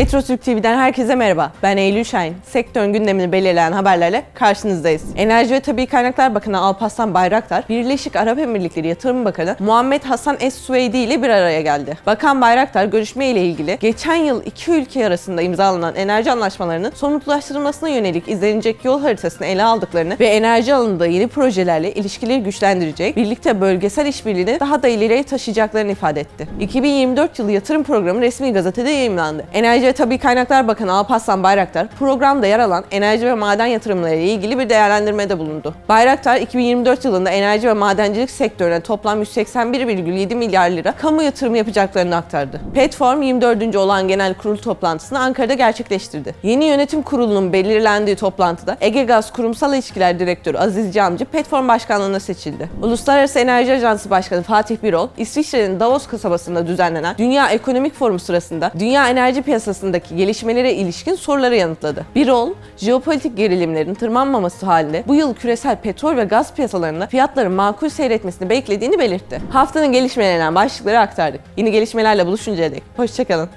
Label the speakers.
Speaker 1: Petrotürk TV'den herkese merhaba. Ben Eylül Şahin. Sektörün gündemini belirleyen haberlerle karşınızdayız. Enerji ve Tabi Kaynaklar Bakanı Alparslan Bayraktar, Birleşik Arap Emirlikleri Yatırım Bakanı Muhammed Hasan Es Sueydi ile bir araya geldi. Bakan Bayraktar görüşme ile ilgili geçen yıl iki ülke arasında imzalanan enerji anlaşmalarının somutlaştırılmasına yönelik izlenecek yol haritasını ele aldıklarını ve enerji alanında yeni projelerle ilişkileri güçlendirecek, birlikte bölgesel işbirliğini daha da ileriye taşıyacaklarını ifade etti. 2024 yılı yatırım programı resmi gazetede yayımlandı. Enerji ve Tabi Kaynaklar Bakanı Alparslan Bayraktar, programda yer alan enerji ve maden yatırımları ile ilgili bir değerlendirmede bulundu. Bayraktar, 2024 yılında enerji ve madencilik sektörüne toplam 181,7 milyar lira kamu yatırımı yapacaklarını aktardı. Petform 24. olan genel kurul toplantısını Ankara'da gerçekleştirdi. Yeni yönetim kurulunun belirlendiği toplantıda Ege Gaz Kurumsal İlişkiler Direktörü Aziz Camcı Petform Başkanlığı'na seçildi. Uluslararası Enerji Ajansı Başkanı Fatih Birol, İsviçre'nin Davos kasabasında düzenlenen Dünya Ekonomik Forumu sırasında dünya enerji piyasasındaki gelişmelere ilişkin soruları yanıtladı. Birol, jeopolitik gerilimlerin tırmanmaması halinde bu yıl küresel petrol ve gaz piyasalarında fiyatların makul seyretmesini beklediğini belirtti. Haftanın gelişmelerinden başlıkları aktardık. Yeni gelişmelerle buluşuncaya dek. Hoşçakalın.